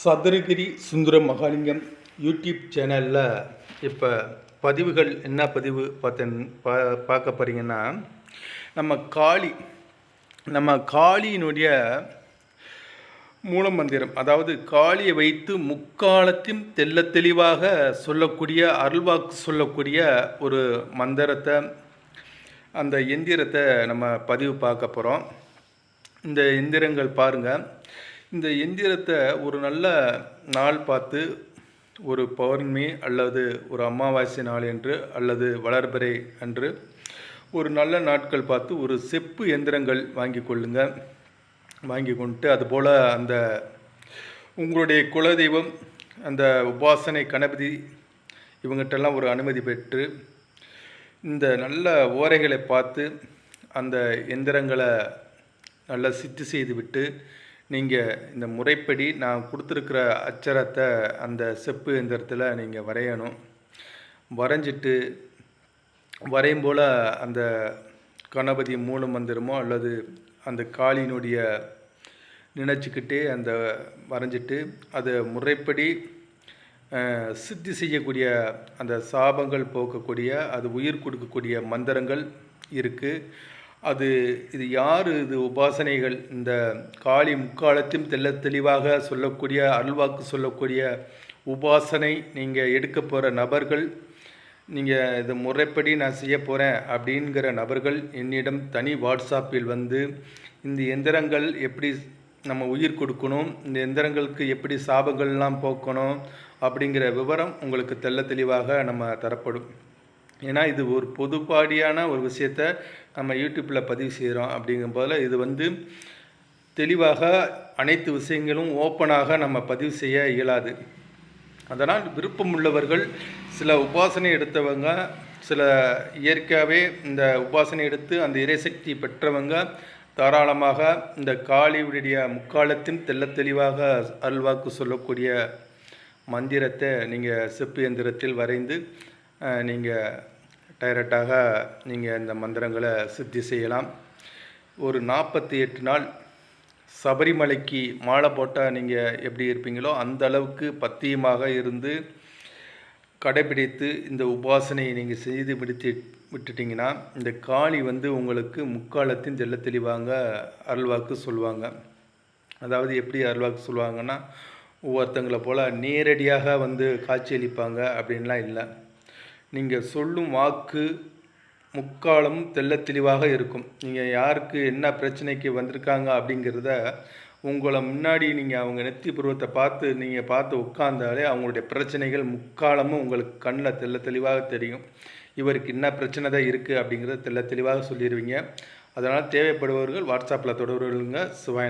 Sathuragiri Sundaram Mahalingam YouTube சேனலில் இப்போ பதிவுகள் என்ன பதிவு பார்த்தேன் பா பார்க்க போகிறீங்கன்னா நம்ம காளி நம்ம காளியினுடைய மூலமந்திரம் அதாவது காளியை வைத்து முக்காலத்தையும் தெள்ள தெளிவாக சொல்லக்கூடிய அருள்வாக்கு சொல்லக்கூடிய ஒரு மந்திரத்தை அந்த எந்திரத்தை நம்ம பதிவு பார்க்க போகிறோம் இந்த எந்திரங்கள் பாருங்கள் இந்த எந்திரத்தை ஒரு நல்ல நாள் பார்த்து ஒரு பௌர்ணமி அல்லது ஒரு அமாவாசை நாள் என்று அல்லது வளர்பிறை அன்று ஒரு நல்ல நாட்கள் பார்த்து ஒரு செப்பு எந்திரங்கள் வாங்கி கொள்ளுங்க. வாங்கி கொண்டு அதுபோல் அந்த உங்களுடைய குலதெய்வம் அந்த உபாசனை கணபதி இவங்ககிட்டெல்லாம் ஒரு அனுமதி பெற்று இந்த நல்ல ஓரைகளை பார்த்து அந்த எந்திரங்களை நல்லா சித்து செய்து விட்டு நீங்கள் இந்த முறைப்படி நான் கொடுத்துருக்குற அச்சரத்தை அந்த செப்பு எந்திரத்தில் நீங்கள் வரையணும். வரைஞ்சிட்டு வரையும் போல் அந்த கணபதி மூல மந்திரமோ அல்லது அந்த காளியினுடைய நினச்சிக்கிட்டே அந்த வரைஞ்சிட்டு அதை முறைப்படி சித்தி செய்யக்கூடிய அந்த சாபங்கள் போக்கக்கூடிய அது உயிர் கொடுக்கக்கூடிய மந்திரங்கள் இருக்குது அது இது யார் இது உபாசனைகள்? இந்த காளி முக்காலத்தையும் தெள்ள தெளிவாக சொல்லக்கூடிய அருள்வாக்கு சொல்லக்கூடிய உபாசனை நீங்கள் எடுக்க போகிற நபர்கள் நீங்கள் இது முறைப்படி நான் செய்ய போகிறேன் அப்படிங்கிற நபர்கள் என்னிடம் தனி வாட்ஸ்அப்பில் வந்து இந்த எந்திரங்கள் எப்படி நம்ம உயிர் கொடுக்கணும் இந்த எந்திரங்களுக்கு எப்படி சாபங்கள்லாம் போக்கணும் அப்படிங்கிற விவரம் உங்களுக்கு தெள்ள தெளிவாக நம்ம தரப்படும். ஏன்னா இது ஒரு பொதுப்பாடியான ஒரு விஷயத்த நம்ம யூடியூப்பில் பதிவு செய்கிறோம் அப்படிங்கும் போதில் இது வந்து தெளிவாக அனைத்து விஷயங்களும் ஓப்பனாக நம்ம பதிவு செய்ய இயலாது. அதனால் விருப்பம் உள்ளவர்கள் சில உபாசனை எடுத்தவங்க சில இயற்கையாகவே இந்த உபாசனை எடுத்து அந்த இறைசக்தி பெற்றவங்க தாராளமாக இந்த காளியுடைய முக்காலத்தின் தெல்ல தெளிவாக அல்வாக்கு சொல்லக்கூடிய மந்திரத்தை நீங்கள் செப்பு எந்திரத்தில் வரைந்து நீங்கள் டைரக்டாக நீங்கள் இந்த மந்திரங்களை சித்தி செய்யலாம். ஒரு நாற்பத்தி எட்டு நாள் சபரிமலைக்கு மாலை போட்டால் நீங்கள் எப்படி இருப்பீங்களோ அந்த அளவுக்கு பத்தியமாக இருந்து கடைபிடித்து இந்த உபாசனையை நீங்கள் செய்து முடித்து விட்டுட்டிங்கன்னா இந்த காளி வந்து உங்களுக்கு முக்காலத்தின் தெல்ல தெளிவாங்க அருள்வாக்கு சொல்லுவாங்க. அதாவது எப்படி அருள்வாக்கு சொல்லுவாங்கன்னா ஒவ்வொருத்தங்களை போல் நேரடியாக வந்து காட்சியளிப்பாங்க அப்படின்லாம் இல்லை. நீங்கள் சொல்லும் வாக்கு முக்காலம் தெள்ள தெளிவாக இருக்கும். நீங்கள் யாருக்கு என்ன பிரச்சனைக்கு வந்திருக்காங்க அப்படிங்கிறத உங்களை முன்னாடி நீங்கள் அவங்க நெத்தி பருவத்தை பார்த்து நீங்கள் பார்த்து உட்கார்ந்தாலே அவங்களுடைய பிரச்சனைகள் முக்காலமும் உங்களுக்கு கண்ணில் தெள்ள தெளிவாக தெரியும். இவருக்கு என்ன பிரச்சனை தான் இருக்குது அப்படிங்கிறத தெள்ள தெளிவாக சொல்லிடுவீங்க அதனால் தேவைப்படுபவர்கள் வாட்ஸ்அப்பில் தொடர்புகளுங்க சிவாய